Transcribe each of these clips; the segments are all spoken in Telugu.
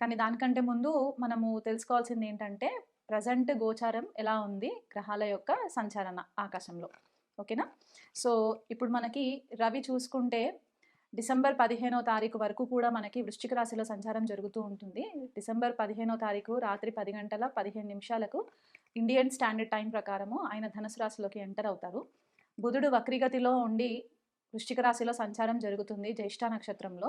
కానీ దానికంటే ముందు మనము తెలుసుకోవాల్సింది ఏంటంటే ప్రజెంట్ గోచారం ఎలా ఉంది గ్రహాల యొక్క సంచారణ ఆకాశంలో. ఓకేనా? సో ఇప్పుడు మనకి రవి చూసుకుంటే డిసెంబర్ పదిహేనో తారీఖు వరకు కూడా మనకి వృశ్చిక రాశిలో సంచారం జరుగుతూ ఉంటుంది. డిసెంబర్ పదిహేనో తారీఖు రాత్రి పది గంటల పదిహేను నిమిషాలకు ఇండియన్ స్టాండర్డ్ టైం ప్రకారము ఆయన ధనుసు రాశిలోకి ఎంటర్ అవుతారు. బుధుడు వక్రిగతిలో ఉండి వృశ్చిక రాశిలో సంచారం జరుగుతుంది జ్యేష్ఠ నక్షత్రంలో.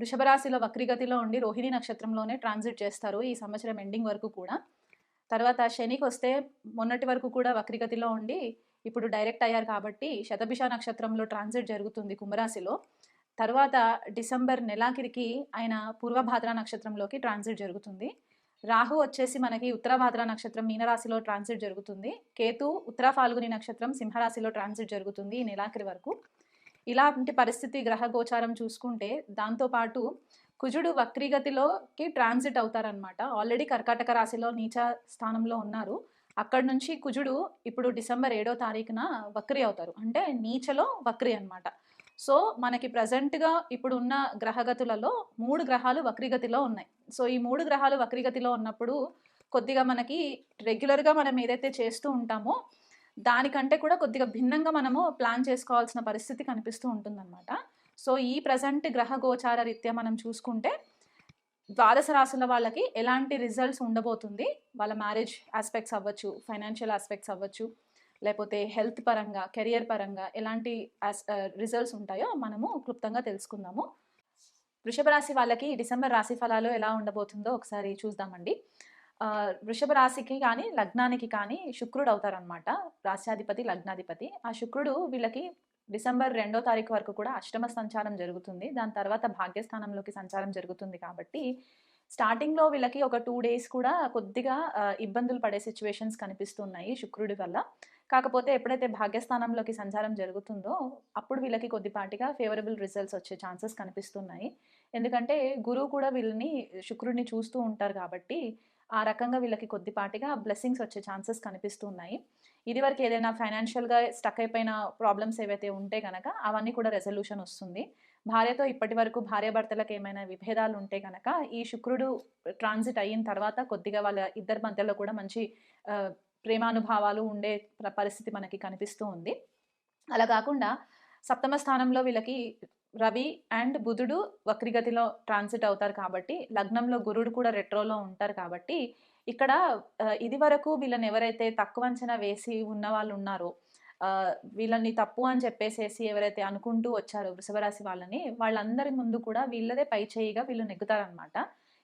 వృషభరాశిలో వక్రిగతిలో ఉండి రోహిణి నక్షత్రంలోనే ట్రాన్సిట్ చేస్తారు ఈ సంవత్సరం ఎండింగ్ వరకు కూడా. తర్వాత శనికి వస్తే మొన్నటి వరకు కూడా వక్రిగతిలో ఉండి ఇప్పుడు డైరెక్ట్ అయ్యారు కాబట్టి శతభిష నక్షత్రంలో ట్రాన్సిట్ జరుగుతుంది కుంభరాశిలో. తర్వాత డిసెంబర్ నెలాఖరికి ఆయన పూర్వభాద్ర నక్షత్రంలోకి ట్రాన్సిట్ జరుగుతుంది. రాహు వచ్చేసి మనకి ఉత్తరభాద్ర నక్షత్రం మీనరాశిలో ట్రాన్సిట్ జరుగుతుంది. కేతు ఉత్తర ఫాల్గుని నక్షత్రం సింహరాశిలో ట్రాన్సిట్ జరుగుతుంది ఈ నెలాఖరి వరకు. ఇలాంటి పరిస్థితి గ్రహ గోచారం చూసుకుంటే దాంతోపాటు కుజుడు వక్రీగతిలోకి ట్రాన్సిట్ అవుతారనమాట ఆల్రెడీ కర్కాటక రాశిలో నీచ స్థానంలో ఉన్నారు. అక్కడ నుంచి కుజుడు ఇప్పుడు డిసెంబర్ ఏడో తారీఖున వక్రి అవుతారు. అంటే నీచలో వక్రి అన్నమాట. సో మనకి ప్రజెంట్గా ఇప్పుడు ఉన్న గ్రహగతులలో మూడు గ్రహాలు వక్రీగతిలో ఉన్నాయి. సో ఈ మూడు గ్రహాలు వక్రీగతిలో ఉన్నప్పుడు కొద్దిగా మనకి రెగ్యులర్గా మనం ఏదైతే చేస్తూ ఉంటామో దానికంటే కూడా కొద్దిగా భిన్నంగా మనము ప్లాన్ చేసుకోవాల్సిన పరిస్థితి కనిపిస్తూ ఉంటుందన్నమాట. సో ఈ ప్రజెంట్ గ్రహ గోచార రీత్యా మనం చూసుకుంటే ద్వాదశ రాశుల వాళ్ళకి ఎలాంటి రిజల్ట్స్ ఉండబోతుంది? వాళ్ళ మ్యారేజ్ ఆస్పెక్ట్స్ అవ్వచ్చు ఫైనాన్షియల్ ఆస్పెక్ట్స్ అవ్వచ్చు లేకపోతే హెల్త్ పరంగా కెరియర్ పరంగా ఎలాంటి రిజల్ట్స్ ఉంటాయో మనము క్లుప్తంగా తెలుసుకుందాము. వృషభ రాశి వాళ్ళకి డిసెంబర్ రాశి ఫలాలు ఎలా ఉండబోతుందో ఒకసారి చూద్దామండి. వృషభ రాశికి కానీ లగ్నానికి కానీ శుక్రుడు అవుతారనమాట రాశ్యాధిపతి లగ్నాధిపతి. ఆ శుక్రుడు వీళ్ళకి డిసెంబర్ రెండో తారీఖు వరకు కూడా అష్టమ సంచారం జరుగుతుంది. దాని తర్వాత భాగ్యస్థానంలోకి సంచారం జరుగుతుంది కాబట్టి స్టార్టింగ్లో వీళ్ళకి ఒక టూ డేస్ కూడా కొద్దిగా ఇబ్బందులు పడే సిచ్యువేషన్స్ కనిపిస్తున్నాయి శుక్రుడి వల్ల. కాకపోతే ఎప్పుడైతే భాగ్యస్థానంలోకి సంచారం జరుగుతుందో అప్పుడు వీళ్ళకి కొద్దిపాటిగా ఫేవరబుల్ రిజల్ట్స్ వచ్చే ఛాన్సెస్ కనిపిస్తున్నాయి. ఎందుకంటే గురువు కూడా వీళ్ళని శుక్రుడిని చూస్తూ ఉంటారు కాబట్టి ఆ రకంగా వీళ్ళకి కొద్దిపాటిగా బ్లెస్సింగ్స్ వచ్చే ఛాన్సెస్ కనిపిస్తున్నాయి. ఇది వరకు ఏదైనా ఫైనాన్షియల్గా స్టక్ అయిపోయిన ప్రాబ్లమ్స్ ఏవైతే ఉంటే కనుక అవన్నీ కూడా రెజల్యూషన్ వస్తుంది. భార్యతో ఇప్పటి వరకు భార్యాభర్తలకు ఏమైనా విభేదాలు ఉంటే కనుక ఈ శుక్రుడు ట్రాన్సిట్ అయిన తర్వాత కొద్దిగా వాళ్ళ ఇద్దరి మధ్యలో కూడా మంచి ప్రేమానుభావాలు ఉండే పరిస్థితి మనకి కనిపిస్తూ ఉంది. అలా కాకుండా సప్తమ స్థానంలో వీళ్ళకి రవి అండ్ బుధుడు వక్రిగతిలో ట్రాన్సిట్ అవుతారు కాబట్టి లగ్నంలో గురుడు కూడా రెట్రోలో ఉంటారు కాబట్టి ఇక్కడ ఇది వరకు వీళ్ళని ఎవరైతే తక్కువ అంచనా వేసి ఉన్న వాళ్ళు ఉన్నారో వీళ్ళని తప్పు అని చెప్పేసేసి ఎవరైతే అనుకుంటూ వచ్చారో వృషభరాశి వాళ్ళని వాళ్ళందరి ముందు కూడా వీళ్ళదే పై చేయిగా వీళ్ళు నెగ్గుతారనమాట.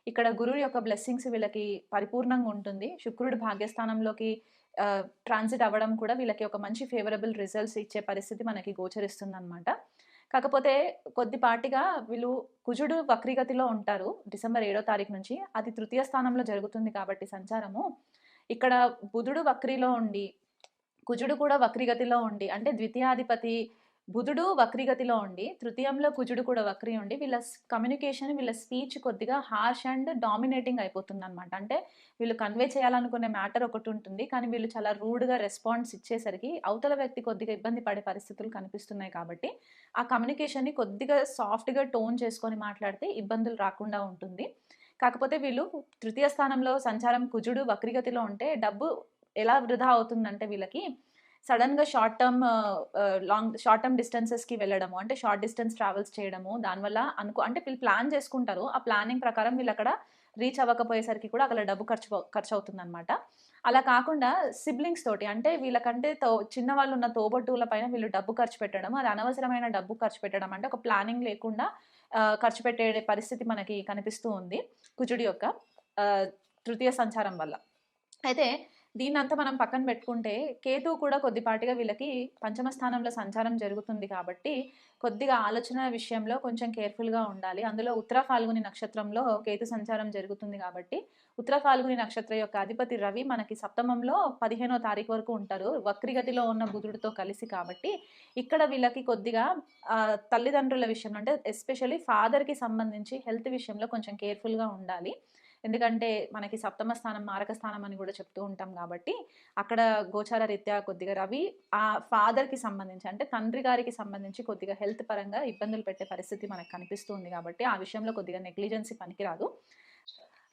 ఇక్కడ గురువు యొక్క బ్లెస్సింగ్స్ వీళ్ళకి పరిపూర్ణంగా ఉంటుంది. శుక్రుడు భాగ్యస్థానంలోకి ట్రాన్సిట్ అవ్వడం కూడా వీళ్ళకి ఒక మంచి ఫేవరబుల్ రిజల్ట్స్ ఇచ్చే పరిస్థితి మనకి గోచరిస్తుంది అనమాట కాకపోతే కొద్దిపాటిగా వీళ్ళు కుజుడు వక్రీగతిలో ఉంటారు. డిసెంబర్ ఏడో తారీఖు నుంచి అది తృతీయ స్థానంలో జరుగుతుంది కాబట్టి సంచారము. ఇక్కడ బుధుడు వక్రీలో ఉండి కుజుడు కూడా వక్రీగతిలో ఉండి అంటే ద్వితీయాధిపతి బుధుడు వక్రిగతిలో ఉండి తృతీయంలో కుజుడు కూడా వక్రి ఉండి వీళ్ళ కమ్యూనికేషన్ వీళ్ళ స్పీచ్ కొద్దిగా హార్ష్ అండ్ డామినేటింగ్ అయిపోతుంది అనమాట అంటే వీళ్ళు కన్వే చేయాలనుకునే మ్యాటర్ ఒకటి ఉంటుంది కానీ వీళ్ళు చాలా రూడ్గా రెస్పాన్స్ ఇచ్చేసరికి అవతల వ్యక్తి కొద్దిగా ఇబ్బంది పడే పరిస్థితులు కనిపిస్తున్నాయి కాబట్టి ఆ కమ్యూనికేషన్ని కొద్దిగా సాఫ్ట్గా టోన్ చేసుకొని మాట్లాడితే ఇబ్బందులు రాకుండా ఉంటుంది. కాకపోతే వీళ్ళు తృతీయ స్థానంలో సంచారం కుజుడు వక్రిగతిలో ఉంటే డబ్బు ఎలా వృధా అవుతుందంటే వీళ్ళకి సడన్గా short term long short term డిస్టెన్సెస్కి వెళ్ళడము అంటే షార్ట్ డిస్టెన్స్ ట్రావెల్స్ చేయడము దానివల్ల అనుకో అంటే వీళ్ళు ప్లాన్ చేసుకుంటారు. ఆ ప్లానింగ్ ప్రకారం వీళ్ళు అక్కడ రీచ్ అవ్వకపోయేసరికి కూడా అక్కడ డబ్బు ఖర్చు ఖర్చు అవుతుంది అనమాట అలా కాకుండా సిబ్లింగ్స్ తోటి అంటే వీళ్ళకంటే తో చిన్న వాళ్ళు ఉన్న తోబట్టువుల పైన వీళ్ళు డబ్బు ఖర్చు పెట్టడం అది అనవసరమైన డబ్బు ఖర్చు పెట్టడం అంటే ఒక ప్లానింగ్ లేకుండా ఖర్చు పెట్టే పరిస్థితి మనకి కనిపిస్తూ ఉంది కుజుడి యొక్క తృతీయ సంచారం వల్ల. అయితే దీన్నంతా మనం పక్కన పెట్టుకుంటే కేతు కూడా కొద్దిపాటిగా వీళ్ళకి పంచమ స్థానంలో సంచారం జరుగుతుంది కాబట్టి కొద్దిగా ఆలోచన విషయంలో కొంచెం కేర్ఫుల్గా ఉండాలి. అందులో ఉత్తర ఫాల్గుని నక్షత్రంలో కేతు సంచారం జరుగుతుంది కాబట్టి ఉత్తర ఫాల్గుని నక్షత్రం యొక్క అధిపతి రవి మనకి సప్తమంలో పదిహేనో తారీఖు వరకు ఉంటారు. వక్రిగతిలో ఉన్న బుధుడితో కలిసి కాబట్టి ఇక్కడ వీళ్ళకి కొద్దిగా తల్లిదండ్రుల విషయంలో అంటే ఎస్పెషల్లీ ఫాదర్కి సంబంధించి హెల్త్ విషయంలో కొంచెం కేర్ఫుల్గా ఉండాలి. ఎందుకంటే మనకి సప్తమ స్థానం మారక స్థానం అని కూడా చెప్తూ ఉంటాం కాబట్టి అక్కడ గోచార రీత్యా కొద్దిగా రవి ఆ ఫాదర్కి సంబంధించి అంటే తండ్రి గారికి సంబంధించి కొద్దిగా హెల్త్ పరంగా ఇబ్బందులు పెట్టే పరిస్థితి మనకు కనిపిస్తుంది కాబట్టి ఆ విషయంలో కొద్దిగా నెగ్లిజెన్సీ పనికిరాదు.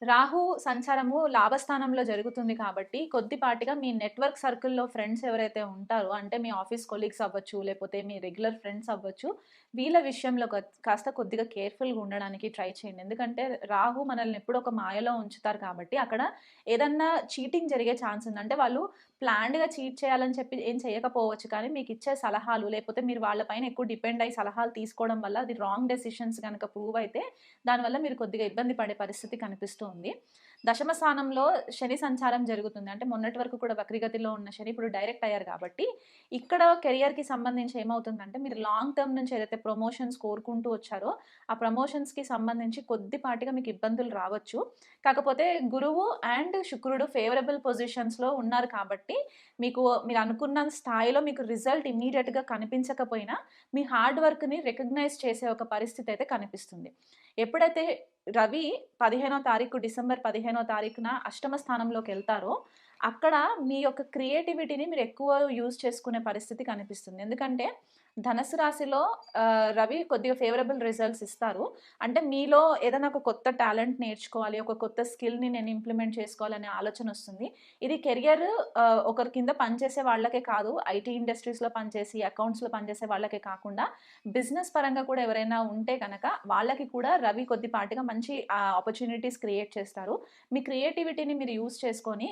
రాహు సంచారము లాభస్థానంలో జరుగుతుంది కాబట్టి కొద్దిపాటిగా మీ నెట్వర్క్ సర్కిల్లో ఫ్రెండ్స్ ఎవరైతే ఉంటారో అంటే మీ ఆఫీస్ కొలీగ్స్ అవ్వచ్చు లేకపోతే మీ రెగ్యులర్ ఫ్రెండ్స్ అవ్వచ్చు వీళ్ళ విషయంలో కాస్త కొద్దిగా కేర్ఫుల్గా ఉండడానికి ట్రై చేయండి. ఎందుకంటే రాహు మనల్ని ఎప్పుడూ ఒక మాయలో ఉంచుతారు కాబట్టి అక్కడ ఏదన్నా చీటింగ్ జరిగే ఛాన్స్ ఉంది అంటే వాళ్ళు ప్లాన్డ్గా చీట్ చేయాలని చెప్పి ఏం చేయకపోవచ్చు. కానీ మీకు ఇచ్చే సలహాలు లేకపోతే మీరు వాళ్ళపైన ఎక్కువ డిపెండ్ అయ్యి సలహాలు తీసుకోవడం వల్ల అది రాంగ్ డెసిషన్స్ కనుక ప్రూవ్ అయితే దానివల్ల మీరు కొద్దిగా ఇబ్బంది పడే పరిస్థితి కనిపిస్తుంది. దశమ స్థానంలో శని సంచారం జరుగుతుంది. అంటే మొన్నటి వరకు కూడా వక్రిగతిలో ఉన్న శని ఇప్పుడు డైరెక్ట్ అయ్యారు కాబట్టి ఇక్కడ కెరియర్కి సంబంధించి ఏమవుతుందంటే మీరు లాంగ్ టర్మ్ నుంచి ఏదైతే ప్రమోషన్స్ కోరుకుంటూ వచ్చారో ఆ ప్రమోషన్స్కి సంబంధించి కొద్దిపాటిగా మీకు ఇబ్బందులు రావచ్చు. కాకపోతే గురువు అండ్ శుక్రుడు ఫేవరబుల్ పొజిషన్స్లో ఉన్నారు కాబట్టి మీకు మీరు అనుకున్న స్థాయిలో మీకు రిజల్ట్ ఇమీడియట్గా కనిపించకపోయినా మీ హార్డ్ వర్క్ని రికగ్నైజ్ చేసే ఒక పరిస్థితి అయితే కనిపిస్తుంది. ఎప్పుడైతే రవి పదిహేనో తారీఖు డిసెంబర్ పదిహేనో తారీఖున అష్టమ స్థానంలోకి వెళ్తారో అక్కడ మీ యొక్క క్రియేటివిటీని మీరు ఎక్కువ యూజ్ చేసుకునే పరిస్థితి కనిపిస్తుంది. ఎందుకంటే ధనసు రాశిలో రవి కొద్దిగా ఫేవరబుల్ రిజల్ట్స్ ఇస్తారు. అంటే మీలో ఏదైనా ఒక కొత్త టాలెంట్ నేర్చుకోవాలి ఒక కొత్త స్కిల్ని నేను ఇంప్లిమెంట్ చేసుకోవాలనే ఆలోచన వస్తుంది. ఇది కెరియర్ ఒకరి కింద పనిచేసే వాళ్ళకే కాదు ఐటీ ఇండస్ట్రీస్లో పనిచేసి అకౌంట్స్లో పనిచేసే వాళ్ళకే కాకుండా బిజినెస్ పరంగా కూడా ఎవరైనా ఉంటే కనుక వాళ్ళకి కూడా రవి కొద్దిపాటిగా మంచి ఆపర్చునిటీస్ క్రియేట్ చేస్తారు. మీ క్రియేటివిటీని మీరు యూస్ చేసుకొని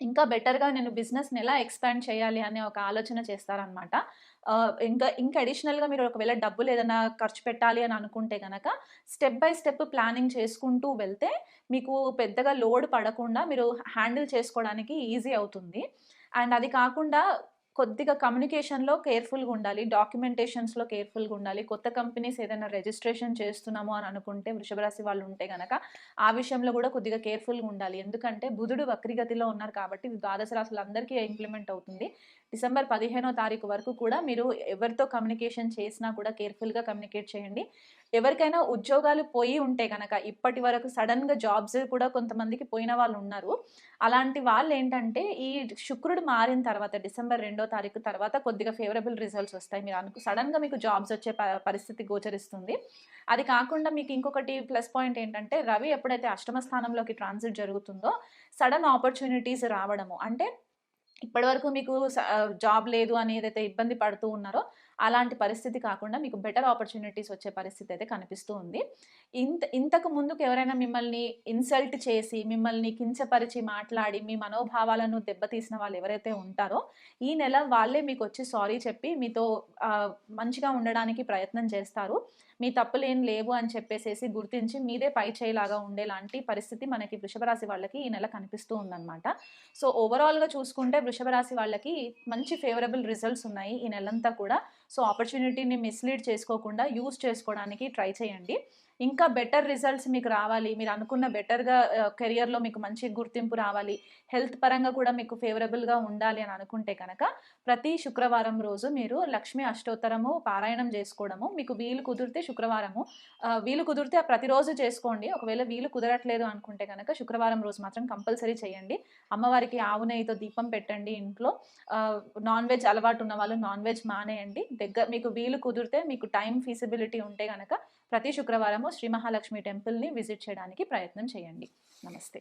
ఇంకా బెటర్గా నేను బిజినెస్ని ఎలా ఎక్స్పాండ్ చేయాలి అనే ఒక ఆలోచన చేస్తారనమాట ఇంకా ఇంకా అడిషనల్గా మీరు ఒకవేళ డబ్బులు ఏదైనా ఖర్చు పెట్టాలి అని అనుకుంటే కనుక స్టెప్ బై స్టెప్ ప్లానింగ్ చేసుకుంటూ వెళ్తే మీకు పెద్దగా లోడ్ పడకుండా మీరు హ్యాండిల్ చేసుకోవడానికి ఈజీ అవుతుంది. అండ్ అది కాకుండా కొద్దిగా కమ్యూనికేషన్లో కేర్ఫుల్గా ఉండాలి డాక్యుమెంటేషన్స్లో కేర్ఫుల్గా ఉండాలి. కొత్త కంపెనీస్ ఏదైనా రిజిస్ట్రేషన్ చేస్తున్నాము అని అనుకుంటే వృషభ రాశి వాళ్ళు ఉంటే కనుక ఆ విషయంలో కూడా కొద్దిగా కేర్ఫుల్గా ఉండాలి. ఎందుకంటే బుధుడు వక్రిగతిలో ఉన్నారు కాబట్టి ఇది ద్వాదశ రాశులందరికీ ఇంప్లిమెంట్ అవుతుంది. డిసెంబర్ పదిహేనో తారీఖు వరకు కూడా మీరు ఎవరితో కమ్యూనికేషన్ చేసినా కూడా కేర్ఫుల్గా కమ్యూనికేట్ చేయండి. ఎవరికైనా ఉద్యోగాలు పోయి ఉంటే కనుక ఇప్పటి వరకు సడన్గా జాబ్స్ కూడా కొంతమందికి పోయిన వాళ్ళు ఉన్నారు. అలాంటి వాళ్ళు ఏంటంటే ఈ శుక్రుడు మారిన తర్వాత డిసెంబర్ రెండో తారీఖు తర్వాత కొద్దిగా ఫేవరబుల్ రిజల్ట్స్ వస్తాయి. మీరు అనుకు సడన్గా మీకు జాబ్స్ వచ్చే పరిస్థితి గోచరిస్తుంది. అది కాకుండా మీకు ఇంకొకటి ప్లస్ పాయింట్ ఏంటంటే రవి ఎప్పుడైతే అష్టమ స్థానంలోకి ట్రాన్సిట్ జరుగుతుందో సడన్ ఆపర్చునిటీస్ రావడము. అంటే ఇప్పటివరకు మీకు జాబ్ లేదు అని ఏదైతే ఇబ్బంది పడుతూ ఉన్నారో అలాంటి పరిస్థితి కాకుండా మీకు బెటర్ ఆపర్చునిటీస్ వచ్చే పరిస్థితి అయితే కనిపిస్తూ ఉంది. ఇంత ఇంతకు ముందుకు ఎవరైనా మిమ్మల్ని ఇన్సల్ట్ చేసి మిమ్మల్ని కించపరిచి మాట్లాడి మీ మనోభావాలను దెబ్బతీసిన వాళ్ళు ఎవరైతే ఉంటారో ఈ నెల వాళ్ళే మీకు వచ్చి సారీ చెప్పి మీతో మంచిగా ఉండడానికి ప్రయత్నం చేస్తారు. మీ తప్పులేం లేవు అని చెప్పేసేసి గుర్తించి మీదే పై చేయలాగా ఉండేలాంటి పరిస్థితి మనకి వృషభరాశి వాళ్ళకి ఈ నెల కనిపిస్తూ ఉందన్నమాట. సో ఓవరాల్గా చూసుకుంటే వృషభరాశి వాళ్ళకి మంచి ఫేవరబుల్ రిజల్ట్స్ ఉన్నాయి ఈ నెలంతా కూడా. సో ఆపర్చునిటీని మిస్లీడ్ చేసుకోకుండా యూస్ చేసుకోవడానికి ట్రై చేయండి. ఇంకా బెటర్ రిజల్ట్స్ మీకు రావాలి. మీరు అనుకున్న బెటర్గా కెరియర్లో మీకు మంచి గుర్తింపు రావాలి. హెల్త్ పరంగా కూడా మీకు ఫేవరబుల్గా ఉండాలి అని అనుకుంటే కనుక ప్రతి శుక్రవారం రోజు మీరు లక్ష్మీ అష్టోత్తరము పారాయణం చేసుకోవడము మీకు వీలు కుదిరితే శుక్రవారము వీలు కుదిరితే ప్రతిరోజు చేసుకోండి. ఒకవేళ వీలు కుదరట్లేదు అనుకుంటే కనుక శుక్రవారం రోజు మాత్రం కంపల్సరీ చేయండి. అమ్మవారికి ఆవు నెయ్యితో దీపం పెట్టండి ఇంట్లో. నాన్ వెజ్ అలవాటు ఉన్న వాళ్ళు నాన్ వెజ్ మానేయండి. దగ్గర మీకు వీలు కుదిరితే మీకు టైం ఫీసిబిలిటీ ఉంటే కనుక ప్రతి శుక్రవారము శ్రీ మహాలక్ష్మి టెంపుల్ని విజిట్ చేయడానికి ప్రయత్నం చేయండి. నమస్తే.